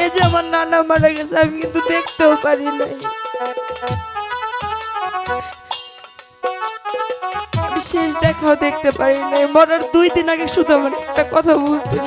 স্টেজে আমার নানা মারা গেছে, আমি কিন্তু দেখতেও পারি নাই। শেষ দেখাও দেখতে পারি নাই। মরার দুই দিন আগে শুধু আমার একটা কথা বুঝছিল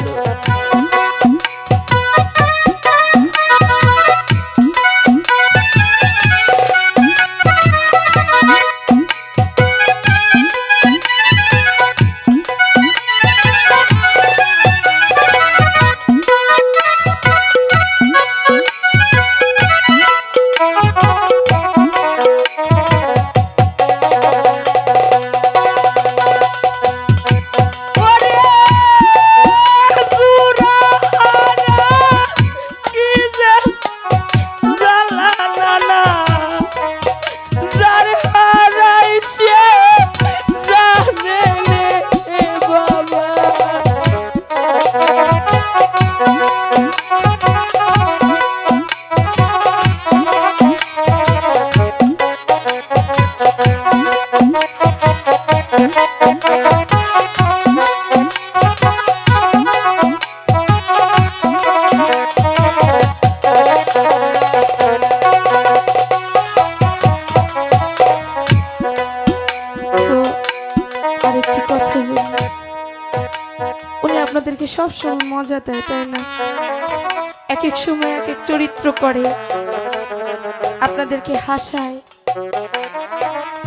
আপনাদেরকে সব সময় মজা দেয়, তাই না? এক এক সময় এক এক চরিত্র করে। আপনাদেরকে হাসায়।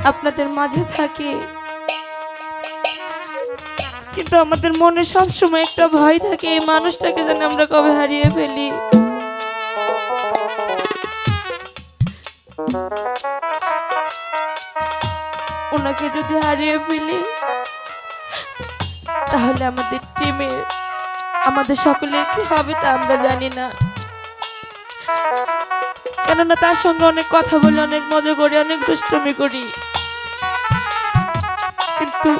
আপনাদের মাঝে থাকে। কিন্তু আমাদের মনে সব সময় একটা ভয় থাকে, এই মানুষটাকে যেন আমরা কবে হারিয়ে ফেলি। ওনাকে যদি হারিয়ে ফেলি, তাহলে আমাদের টিমে আমাদের সকলের কি হবে তা আমরা জানি না। কেননা তার সঙ্গে অনেক কথা বলে, অনেক মজা করি, অনেক দুষ্টমি করি। কিন্তু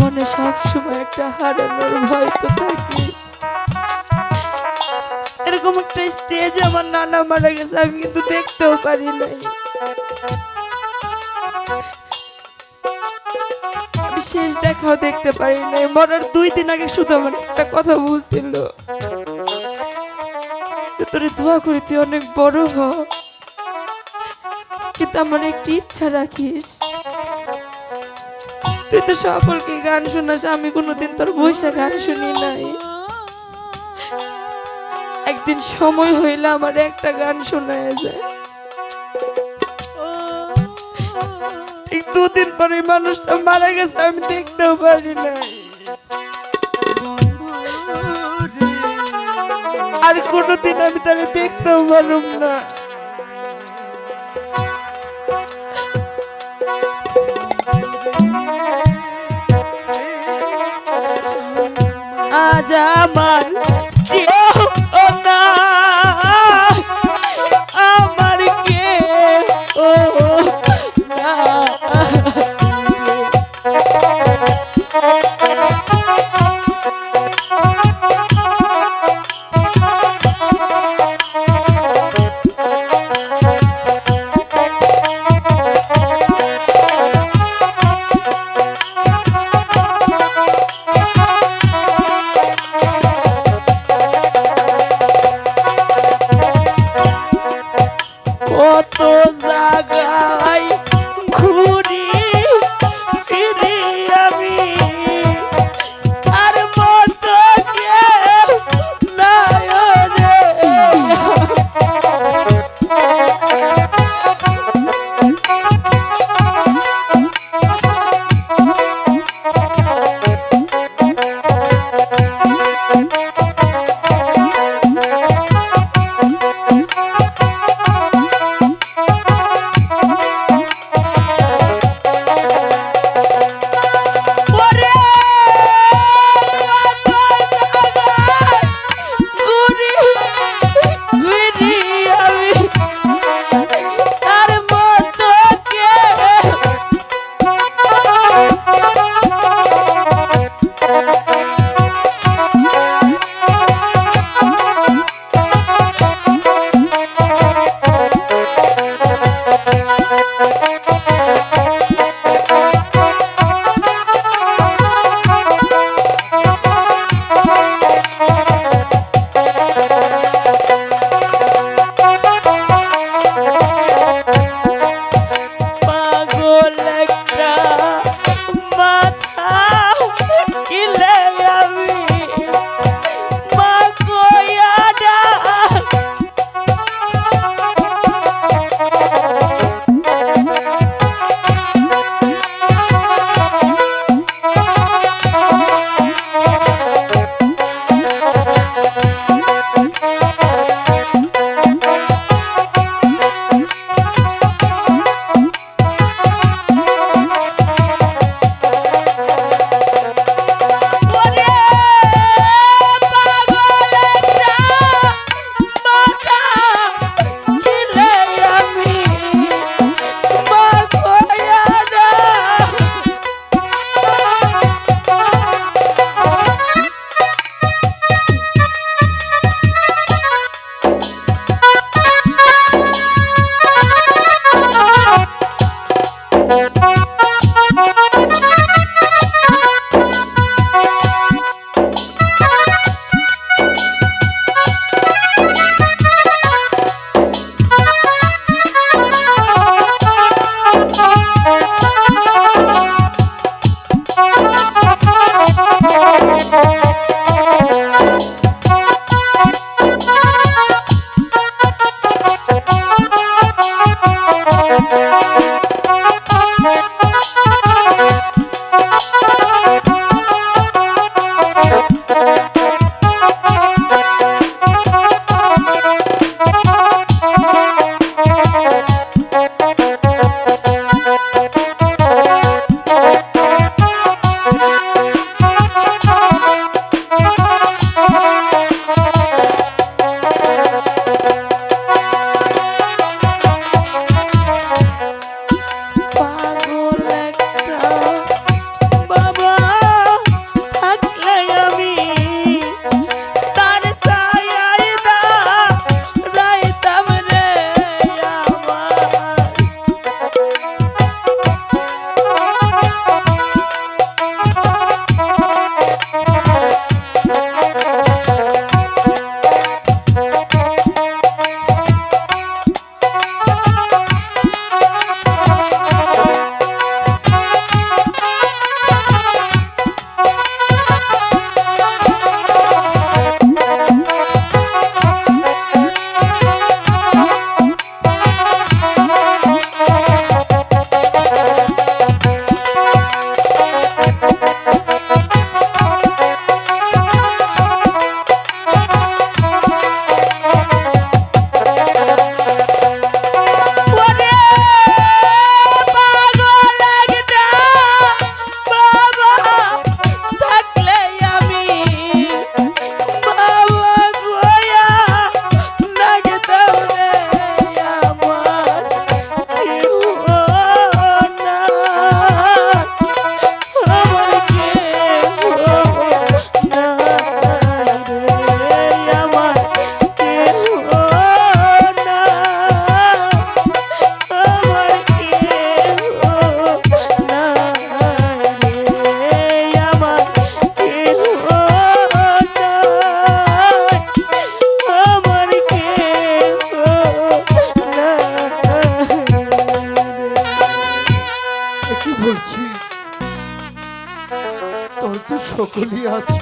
মনে সব সময় একটা হারানোর ভয় তো থাকে। এরকম একটা স্টেজে আমার নানা মারা গেছে, আমি কিন্তু দেখতেও পারি নাই। শেষ দেখাও দেখতে পারি নাই। মরার দুই দিন আগে শুধু আমার একটা কথা বুঝছিল যে তোরে দোয়া করি তুই অনেক বড় হ। কিন্তু আমার একটি ইচ্ছা রাখিস। তুই তো সকলকে গান শোনাস, আমি কোনোদিন তোর বৈশা গান শুনি নাই। একদিন সময় হইলে আমার একটা গান শোনায় যায়। দুদিন পরে মানুষটা মারা গেছে, আমি দেখতেও পারি নাই। আর কোনোদিন আমি তাহলে দেখতেও পারুম না। আজ আমার কত জাগায় ঘুরি কি